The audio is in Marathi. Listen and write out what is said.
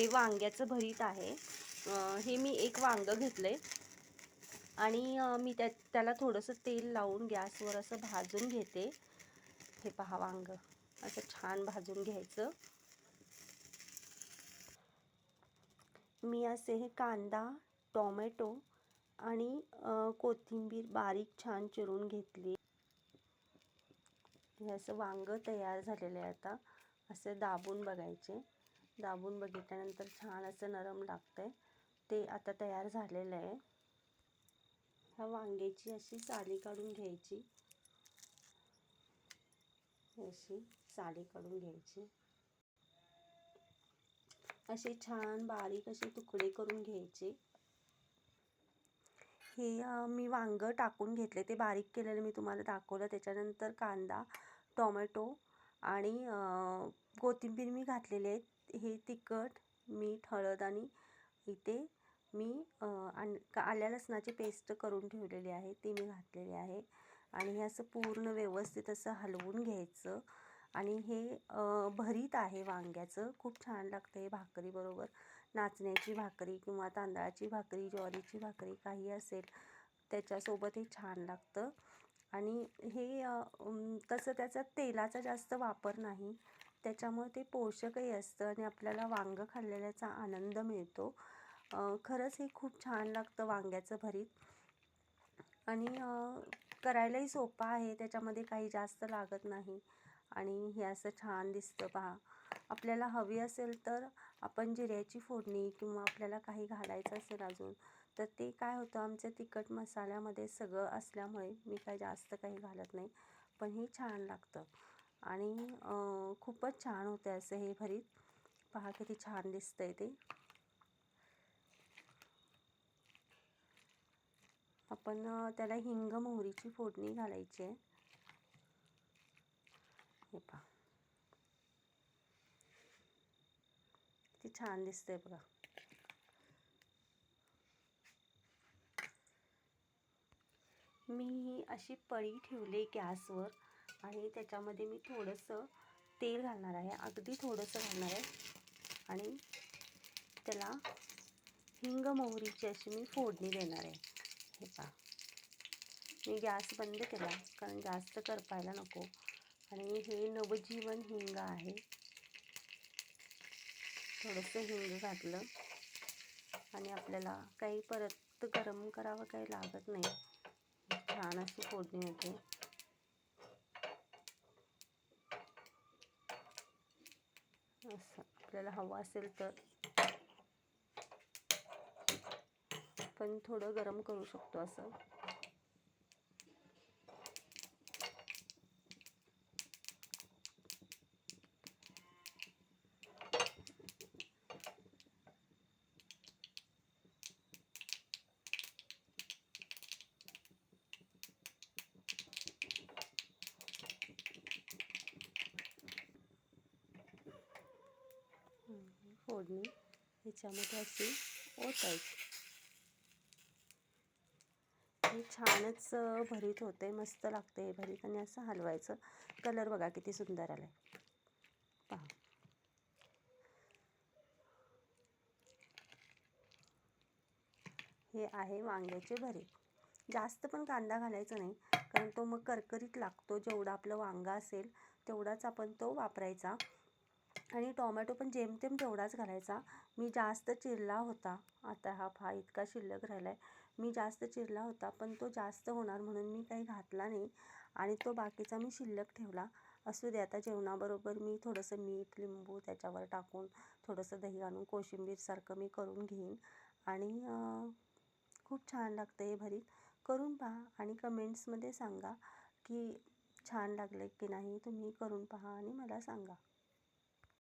हे वांग्याचं भरीत आहे. हे मी एक वांगं घेतलंय. आणि मी त्या त्याला थोडंसं तेल लावून गॅसवर असं भाजून घेते. हे पहा वांग. असं छान भाजून घ्यायचं. मी असे हे कांदा टोमॅटो आणि कोथिंबीर बारीक छान चिरून घेतली. हे असं वांगं तयार झालेलं आहे आता. असं दाबून बघायचे. दाबून बघितल्यानंतर छान असं नरम लागतंय. ते आता तयार झालेलं आहे. ह्या वांग्याची अशी साली काढून घ्यायची. अशी साली काढून घ्यायची. असे छान बारीक असे तुकडे करून घ्यायचे. हे मी वांगं टाकून घेतले. ते बारीक केलेलं मी तुम्हाला दाखवलं. त्याच्यानंतर कांदा टोमॅटो आणि कोथिंबीर मी घातलेले आहेत. हे तिखट मीठ हळद आणि इथे मी आण आल्या लसणाची पेस्ट करून ठेवलेली आहे ती मी घातलेली आहे. आणि हे असं पूर्ण व्यवस्थित असं हलवून घ्यायचं. आणि हे भरीत आहे वांग्याचं. खूप छान लागतं हे भाकरीबरोबर नाचण्याची भाकरी किंवा तांदळाची भाकरी ज्वारीची भाकरी काही असेल त्याच्यासोबत हे छान लागतं. आणि हे तसं त्याचा तेलाचा जास्त वापर नाही त्याच्यामुळे ते पोषकही असतं आणि आपल्याला वांगं खाल्लेल्याचा आनंद मिळतो. खरंच हे खूप छान लागतं वांग्याचं भरीत. आणि करायलाही सोपं आहे त्याच्यामध्ये काही जास्त लागत नाही. आणि हे असं छान दिसतं पहा. आपल्याला हवी असेल तर आपण जिऱ्याची फोडणी किंवा आपल्याला काही घालायचं असेल अजून तर ते काय होतं आमचं तिखट मसाल्यामध्ये सगळं असल्यामुळे मी काय जास्त काही घालत नाही. पण हे छान लागतं. आणि खूपच छान होते असं हे भरीत. पहा किती छान दिसतंय ते. आपण त्याला हिंग मोहरीची फोडणी घालायची आहे. हे पहा. किती छान दिसतंय बघा. मी ही अशी पळी ठेवली गॅसवर. आणि त्याच्यामध्ये मी थोडंसं तेल घालणार आहे. अगदी थोडंसं घालणार आहे. आणि त्याला हिंग मोहरीची अशी मी फोडणी देणार आहे. हे पहा. मी गॅस बंद केला कारण जास्त करपायला नको. आणि हे नवजीवन हिंग आहे. थोडंसं हिंग घातलं. आणि आपल्याला काही परत गरम करावं काही लागत नाही. छान अशी फोडणी होते असं आपल्याला हवं असेल तर. पण थोडं गरम करू शकतो असं हं, फोडणी ह्याच्यामध्ये अशी ओतायची. हे छानच भरीत होते मस्त लागते हे भरीत आणि असं हलवायचं. कलर बघा किती सुंदर आलाय. पहा. हे आहे वांग्याचे भरीत. जास्त पण कांदा घालायचा नाही कारण तो मग करकरीत लागतो. जेवढा आपलं वांगा असेल तेवढाच आपण तो वापरायचा. आणि टोमॅटो पण जेमतेम तेवढाच घालायचा. मी जास्त चिरला होता. आता हा फा इतका शिल्लक राहिला आहे मी जास्त चिरला होता पण तो जास्त होणार म्हणून मी काही घातला नाही आणि तो बाकीचा मी शिल्लक ठेवला. असू दे आता जेवणाबरोबर मी थोडंसं मीठ लिंबू त्याच्यावर टाकून थोडंसं दही आणून कोशिंबीरसारखं मी करून घेईन. आणि खूप छान लागतं हे भरीत. करून पहा आणि कमेंट्समध्ये सांगा की छान लागले की नाही तुम्ही करून पहा आणि मला सांगा.